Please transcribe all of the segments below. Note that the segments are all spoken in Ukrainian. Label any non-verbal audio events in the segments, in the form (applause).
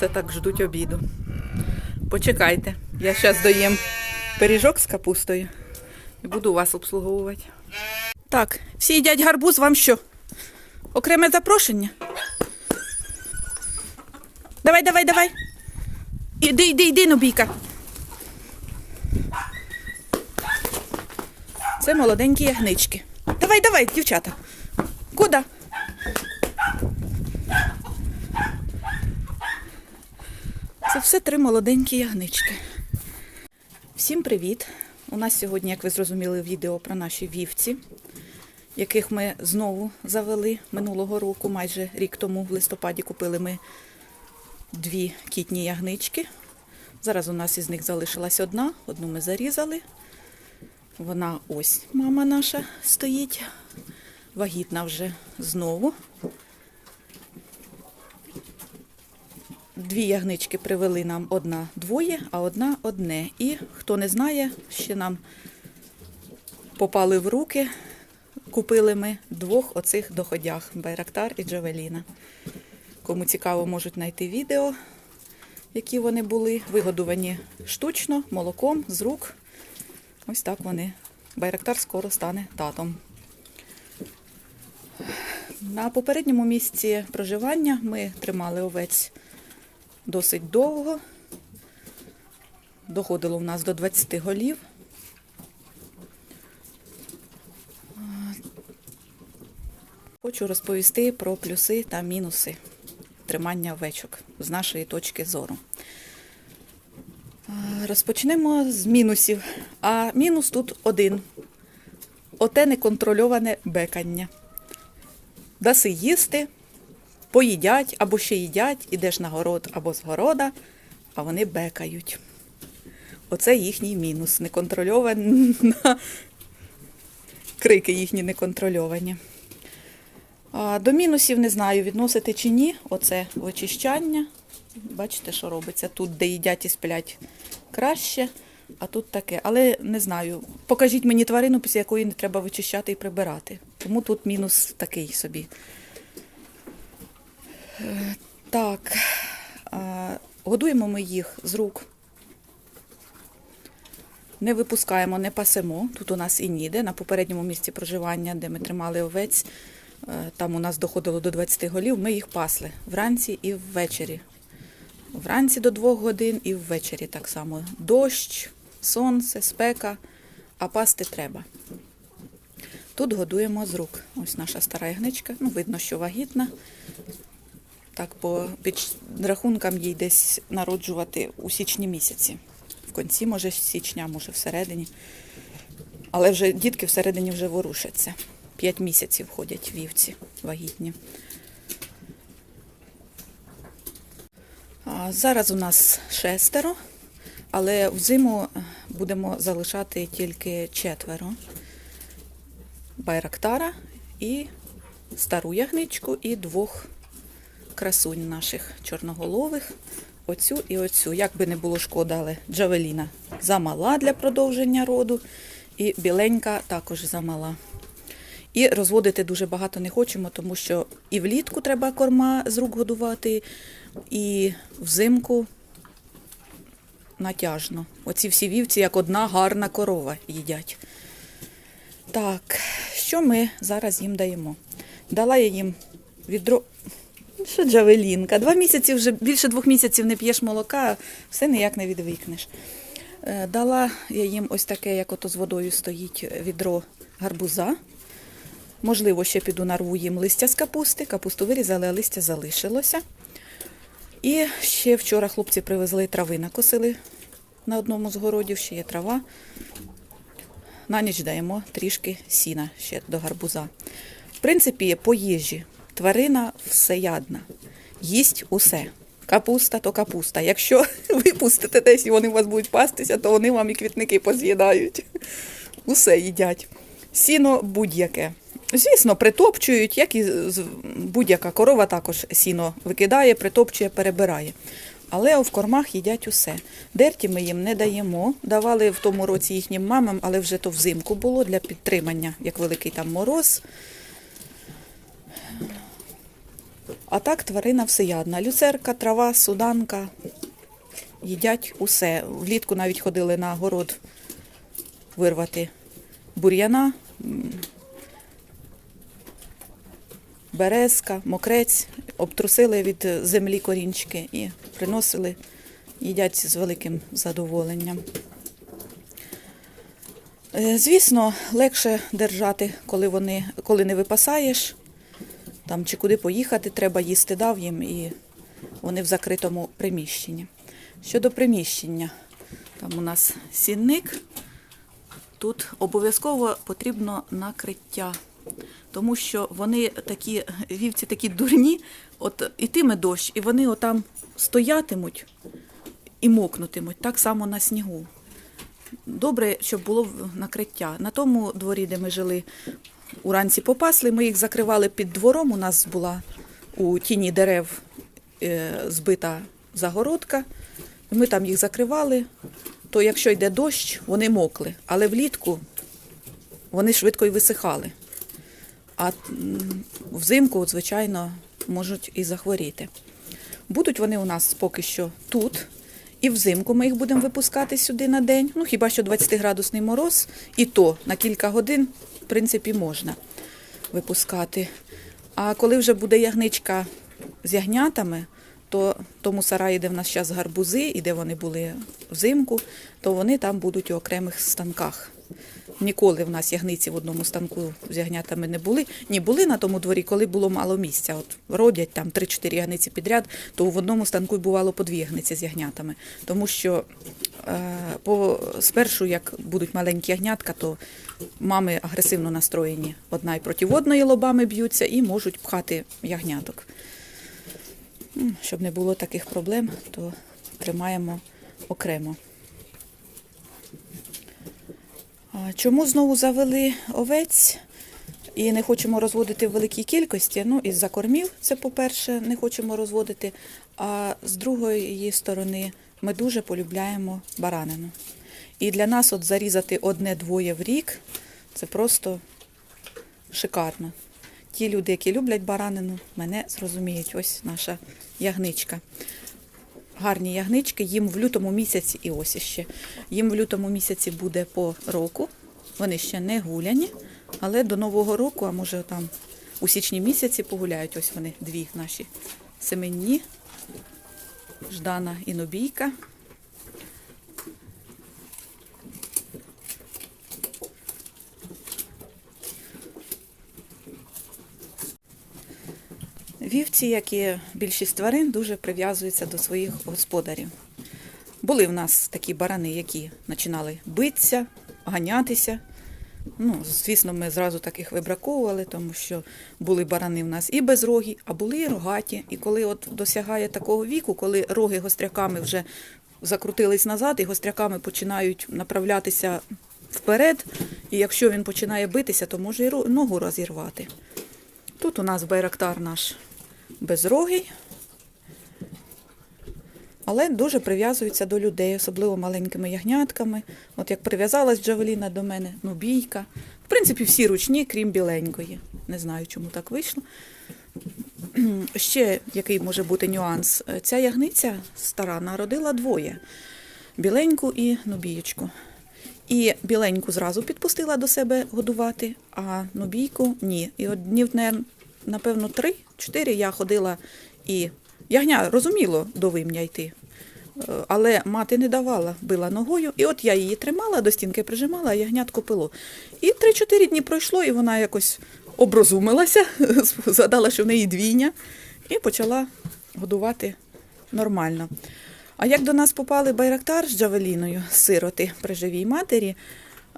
Це так ждуть обіду. Почекайте, я зараз доїм пиріжок з капустою і буду вас обслуговувати. Так, всі їдять гарбуз, вам що? Окреме запрошення? Давай, давай, давай. Іди, іди, іди, Нобійка. Це молоденькі ягнички. Давай, давай, дівчата. Куди? Це все три молоденькі ягнички. Всім привіт! У нас сьогодні, як ви зрозуміли, відео про наші вівці, яких ми знову завели минулого року, майже рік тому, в листопаді, купили ми дві кітні ягнички. Зараз у нас із них залишилась одна, одну ми зарізали. Вона ось, мама наша, стоїть, вагітна вже знову. Дві ягнички привели нам одна двоє, а одна одне. І хто не знає, ще нам попали в руки. Купили ми двох оцих доходях Байрактар і Джавеліна. Кому цікаво, можуть знайти відео, які вони були. Вигодувані штучно, молоком, з рук. Ось так вони. Байрактар скоро стане татом. На попередньому місці проживання ми тримали овець досить довго. Доходило в нас до 20 голів. Хочу розповісти про плюси та мінуси тримання овечок з нашої точки зору. Розпочнемо з мінусів. А мінус тут один. Оте неконтрольоване бекання. Даси їсти, поїдять або ще їдять, ідеш на город або з города, а вони бекають. Оце їхній мінус. Неконтрольована (laughs) крики їхні неконтрольовані. А, до мінусів не знаю, відносити чи ні. Оце вичищання. Бачите, що робиться? Тут, де їдять і сплять краще, а тут таке. Але не знаю. Покажіть мені тварину, після якої не треба вичищати і прибирати. Тому тут мінус такий собі. Так, годуємо ми їх з рук. Не випускаємо, не пасемо. Тут у нас і ніде. На попередньому місці проживання, де ми тримали овець, е, там у нас доходило до 20 голів, ми їх пасли вранці і ввечері. Вранці до 2 годин і ввечері так само. Дощ, сонце, спека, а пасти треба. Тут годуємо з рук. Ось наша стара ягничка. Ну, видно, що вагітна. Так, по підрахункам їй десь народжувати у січні місяці. В кінці, може, січня, може, всередині. Але вже дітки всередині вже ворушаться. П'ять місяців ходять вівці вагітні. А зараз у нас шестеро, але взиму будемо залишати тільки четверо. Байрактара і стару ягничку, і двох красунь наших чорноголових. Оцю і оцю. Як би не було шкода, але Джавеліна замала для продовження роду, і біленька також замала. І розводити дуже багато не хочемо, тому що і влітку треба корма з рук годувати, і взимку натяжно. Оці всі вівці, як одна гарна корова, їдять. Так, що ми зараз їм даємо? Дала я їм відро. Що джавелінка? Два місяці вже більше двох місяців не п'єш молока, все ніяк не відвикнеш. Е, Дала я їм ось таке, як ото з водою стоїть відро гарбуза. Можливо, ще піду нарву їм листя з капусти. Капусту вирізали, а листя залишилося. І ще вчора хлопці привезли трави, накосили на одному з городів, ще є трава. На ніч даємо трішки сіна ще до гарбуза. В принципі, по їжі тварина всеядна. Їсть усе. Капуста то капуста. Якщо (laughs) ви пустите десь і вони у вас будуть пастися, то вони вам і квітники поз'їдають. Усе їдять. Сіно будь-яке. Звісно, притопчують, як і будь-яка корова також сіно викидає, притопчує, перебирає. Але в кормах їдять усе. Дерті ми їм не даємо. Давали в тому році їхнім мамам, але вже то взимку було для підтримання, як великий там мороз. А так тварина всеядна. Люцерка, трава, суданка. Їдять усе. Влітку навіть ходили на город вирвати бур'яна, березка, мокрець, обтрусили від землі корінчики і приносили, їдять з великим задоволенням. Е, Звісно, легше держати, коли вони, коли не випасаєш, там чи куди поїхати, треба їсти дав їм, і вони в закритому приміщенні. Щодо приміщення, там у нас сінник, тут обов'язково потрібно накриття, тому що вони такі, вівці такі дурні, от ітиме дощ, і вони отам стоятимуть і мокнутимуть, так само на снігу. Добре, щоб було накриття. На тому дворі, де ми жили, уранці попасли, ми їх закривали під двором. У нас була у тіні дерев е, збита загородка. Ми там їх закривали, то якщо йде дощ, вони мокли. Але влітку вони швидко й висихали. А взимку, звичайно, можуть і захворіти. Будуть вони у нас поки що тут. І взимку ми їх будемо випускати сюди на день. Ну, хіба що 20-градусний мороз, і то на кілька годин, принципі, можна випускати. А коли вже буде ягничка з ягнятами, то тому сараї, де в нас зараз гарбузи, і де вони були взимку, то вони там будуть у окремих станках. Ніколи в нас ягниці в одному станку з ягнятами не були. Ні, були на тому дворі, коли було мало місця. От родять там 3-4 ягниці підряд, то в одному станку й бувало по дві ягниці з ягнятами. Тому що е, по, спершу, як будуть маленькі ягнятка, то мами агресивно настроєні. Одна й проти одної лобами б'ються і можуть пхати ягняток. Щоб не було таких проблем, то тримаємо окремо. А Чому знову завели овець і не хочемо розводити в великій кількості? Ну, із-за кормів, це по-перше, не хочемо розводити. А з другої сторони ми дуже полюбляємо баранину. І для нас от зарізати одне-двоє в рік це просто шикарно. Ті люди, які люблять баранину, мене зрозуміють. Ось наша ягничка гарні ягнички. Їм в лютому місяці і ось іще. Їм в лютому місяці буде по року. Вони ще не гуляні, але до Нового року, а може там у січні місяці погуляють. Ось вони дві наші семенні. Ждана і Нобійка. Вівці, як і більшість тварин, дуже прив'язуються до своїх господарів. Були в нас такі барани, які починали битися, ганятися. Ну, звісно, ми зразу таких вибраковували, тому що були барани в нас і безрогі, а були і рогаті. І коли от досягає такого віку, коли роги гостряками вже закрутились назад, і гостряками починають направлятися вперед, і якщо він починає битися, то може і ногу розірвати. Тут у нас байрактар наш безрогий, але дуже прив'язується до людей, особливо маленькими ягнятками. От як прив'язалась Джавеліна до мене, ну бійка. В принципі, всі ручні, крім біленької. Не знаю, чому так вийшло. (clears throat) Ще який може бути нюанс. Ця ягниця стара народила двоє: біленьку і нубієчку. І біленьку зразу підпустила до себе годувати, а нубійку ні. І от днів, напевно, три-чотири я ходила і ягня розуміло до вимня йти. Е, Але мати не давала, била ногою. І от я її тримала, до стінки прижимала, а ягнятко пило. І 3-4 дні пройшло, і вона якось оброзумилася, (laughs) згадала, що в неї двійня, і почала годувати нормально. А як до нас попали Байрактар з Джавеліною, сироти при живій матері,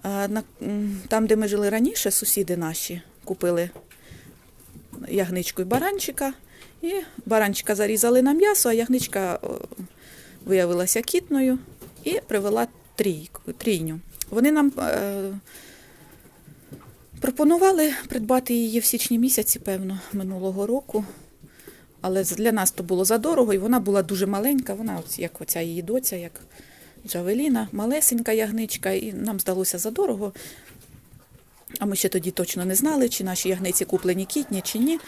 м, там, де ми жили раніше, сусіди наші купили ягничку і баранчика, і баранчика зарізали на м'ясо, а ягничка виявилася кітною і привела трійку, трійню. Вони нам е, пропонували придбати її в січні місяці, певно, минулого року. Але для нас то було задорого, і вона була дуже маленька. Вона, як оця її доця, як Джавеліна, малесенька ягничка, і нам здалося задорого. А ми ще тоді точно не знали, чи наші ягниці куплені кітні, чи ні.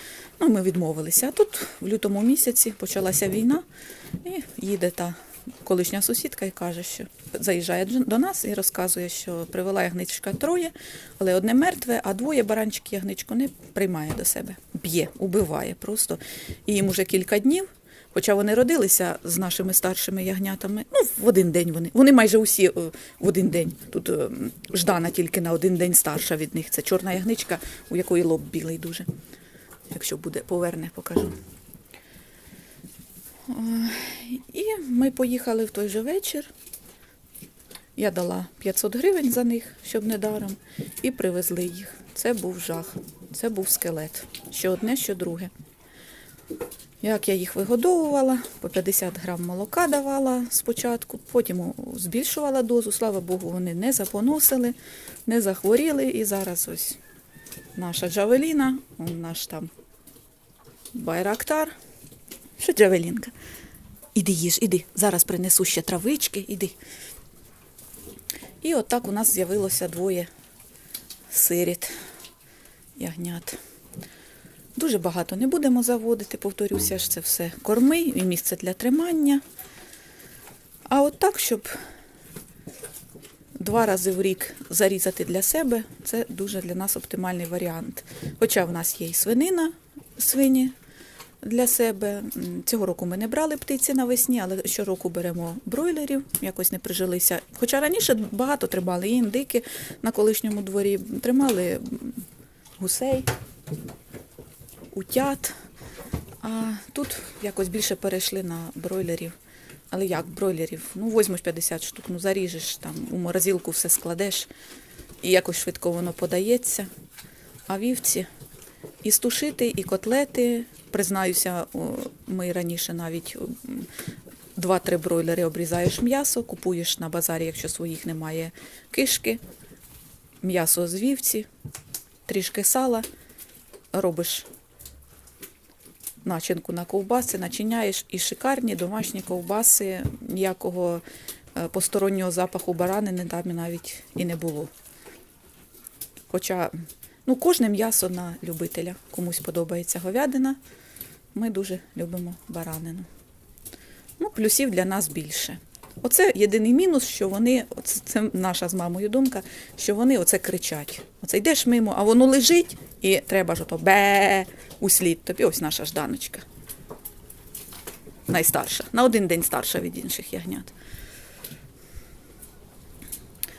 Ну, ми відмовилися. А тут в лютому місяці почалася війна, і їде та колишня сусідка і каже, що заїжджає дж- до нас і розказує, що привела ягничка троє, але одне мертве, а двоє баранчики ягничку не приймає до себе. Б'є, убиває просто. І їм уже кілька днів. Хоча вони родилися з нашими старшими ягнятами, ну, в один день вони. Вони майже усі е, в один день. Тут е, Ждана тільки на один день старша від них. Це чорна ягничка, у якої лоб білий дуже. Якщо буде, поверне, покажу. Е, І ми поїхали в той же вечір. Я дала 500 гривень за них, щоб не даром, і привезли їх. Це був жах, це був скелет. Що одне, що друге. Як я їх вигодовувала, по 50 грам молока давала спочатку, потім збільшувала дозу. Слава Богу, вони не запоносили, не захворіли. І зараз ось наша Джавеліна, наш там Байрактар. Що Джавелінка? Іди їж, іди. Зараз принесу ще травички, іди. І от у нас з'явилося двоє сиріт ягнят. Дуже багато не будемо заводити, повторюся ж, це все корми і місце для тримання. А от так, щоб два рази в рік зарізати для себе, це дуже для нас оптимальний варіант. Хоча в нас є і свинина, свині для себе. Цього року ми не брали птиці навесні, але щороку беремо бройлерів, якось не прижилися. Хоча раніше багато тримали і індики на колишньому дворі, тримали гусей утят. А тут якось більше перейшли на бройлерів. Але як бройлерів? Ну, візьмеш 50 штук, ну заріжеш там, у морозилку все складеш, і якось швидко воно подається. А вівці і стушити, і котлети. Признаюся, ми раніше навіть два-три бройлери обрізаєш м'ясо, купуєш на базарі, якщо своїх немає кишки, м'ясо з вівці, трішки сала, робиш начинку на ковбаси, начиняєш і шикарні домашні ковбаси, ніякого е, постороннього запаху баранини там навіть і не було. Хоча ну, кожне м'ясо на любителя. Комусь подобається говядина. Ми дуже любимо баранину. Ну, плюсів для нас більше. Оце єдиний мінус, що вони, оце, це наша з мамою думка, що вони оце кричать. Оце йдеш мимо, а воно лежить, і треба ж ото бе услід. Тобі ось наша жданочка. Найстарша. На один день старша від інших ягнят.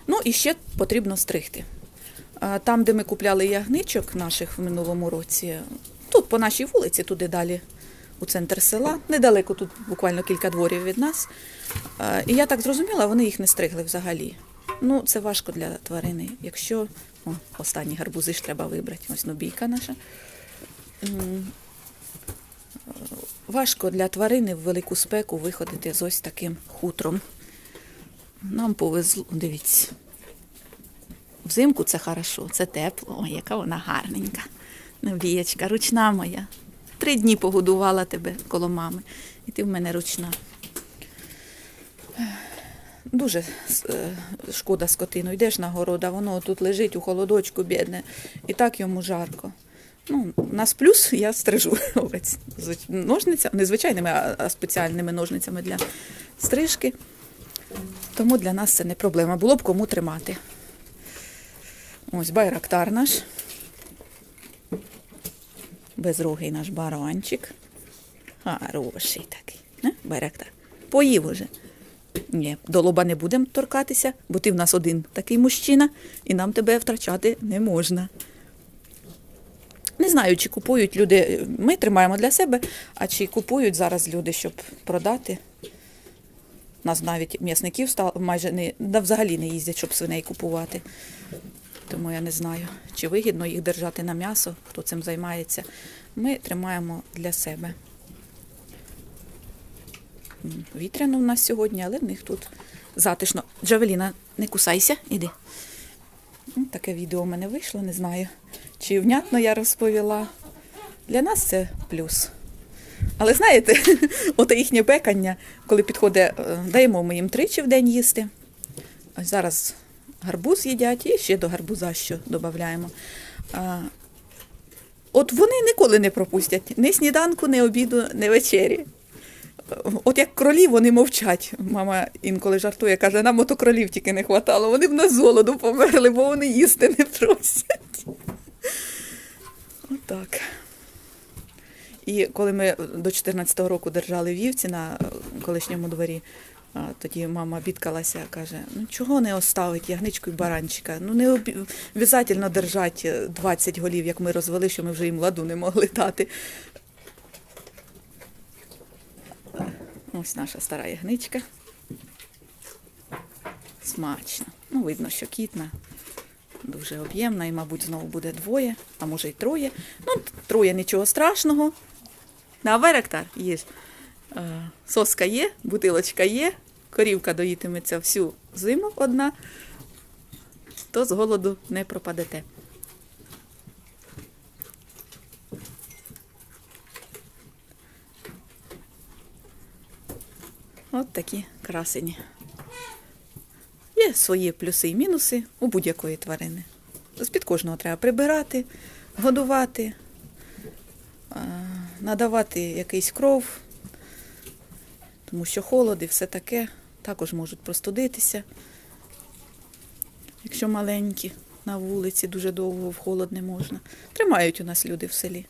Ну і ще потрібно стригти. Там, де ми купляли ягничок наших в минулому році, тут по нашій вулиці, туди далі у центр села, недалеко, тут буквально кілька дворів від нас. І я так зрозуміла, вони їх не стригли взагалі. Ну, це важко для тварини. Якщо о, останні гарбузи ж треба вибрати, ось нобійка наша. Е, Важко для тварини в велику спеку виходити з ось таким хутром. Нам повезло, дивіться. Взимку це хорошо, це тепло. Ой, яка вона гарненька. Нобієчка, ручна моя. Три дні погодувала тебе коло мами, і ти в мене ручна. Дуже е, шкода скотину. Йдеш на город, а воно тут лежить у холодочку, бідне, і так йому жарко. Ну, у нас плюс я стрижу (laughs) овець ножницями, не звичайними, а спеціальними ножницями для стрижки. Тому для нас це не проблема. Було б кому тримати. Ось байрактар наш. Безрогий наш баранчик. Хороший такий. Не? Байрактар. Поїв уже. Ні, до лоба не будемо торкатися, бо ти в нас один такий мужчина, і нам тебе втрачати не можна. Не знаю, чи купують люди. Ми тримаємо для себе, а чи купують зараз люди, щоб продати. У Нас навіть м'ясників стало майже не да, взагалі не їздять, щоб свиней купувати. Тому я не знаю, чи вигідно їх держати на м'ясо, хто цим займається. Ми тримаємо для себе. Вітряно в нас сьогодні, але в них тут затишно. Джавеліна, не кусайся, іди. Таке відео в мене вийшло, не знаю, чи внятно я розповіла. Для нас це плюс. Але знаєте, (laughs) оте їхнє бекання, коли підходить, е, даємо ми їм тричі в день їсти. Ось зараз гарбуз їдять і ще до гарбуза що додаємо. От вони ніколи не пропустять ні сніданку, ні обіду, ні вечері. От як кролі вони мовчать. Мама інколи жартує, каже, нам ото кролів тільки не хватало. Вони б на золоду померли, бо вони їсти не просять. Отак. І коли ми до 14-го року держали вівці на е, колишньому дворі, тоді мама бідкалася, каже: ну чого не оставить ягничку і баранчика? Ну не обов'язково держати 20 голів, як ми розвели, що ми вже їм ладу не могли дати. Ось наша стара ягничка. Смачно. Ну, видно, що кітна. Дуже об'ємна і, мабуть, знову буде двоє, а може й троє. Ну, троє нічого страшного. На Беректар їж. Е, Соска є, бутилочка є, корівка доїтиметься всю зиму одна, то з голоду не пропадете. От такі красені. Є свої плюси і мінуси у будь-якої тварини. З-під кожного треба прибирати, годувати, надавати якийсь кров, тому що холод і все таке також можуть простудитися. Якщо маленькі на вулиці, дуже довго в холод не можна. Тримають у нас люди в селі.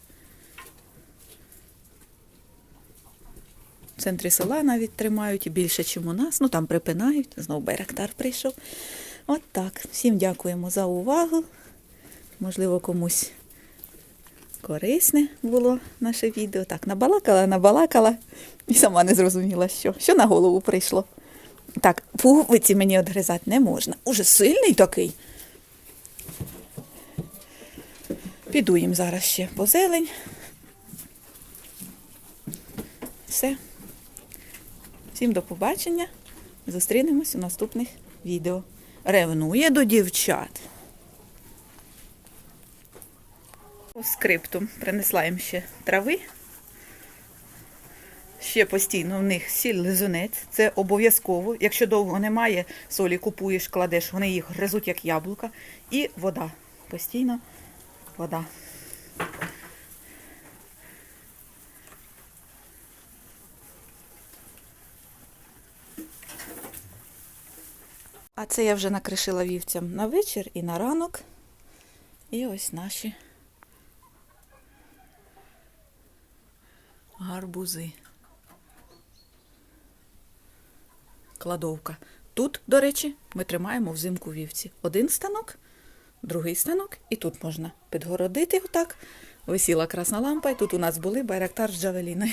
В центрі села навіть тримають і більше, ніж у нас. Ну там припинають. Знов Беректар прийшов. От так. Всім дякуємо за увагу. Можливо, комусь корисне було наше відео. Так, набалакала, набалакала і сама не зрозуміла, що. Що на голову прийшло. Так, пуговиці мені відгризати не можна. Уже сильний такий. Піду їм зараз ще по зелень. Все. Всім до побачення. Зустрінемось у наступних відео. Ревнує до дівчат. По скрипту принесла їм ще трави. Ще постійно в них сіль лизунець. Це обов'язково. Якщо довго немає солі, купуєш, кладеш, вони їх гризуть як яблука. І вода. Постійно вода. А це я вже накришила вівцям на вечір і на ранок. І ось наші гарбузи. Кладовка. Тут, до речі, ми тримаємо взимку вівці. Один станок, другий станок, і тут можна підгородити отак. Висіла красна лампа, і тут у нас були байрактар з джавеліною.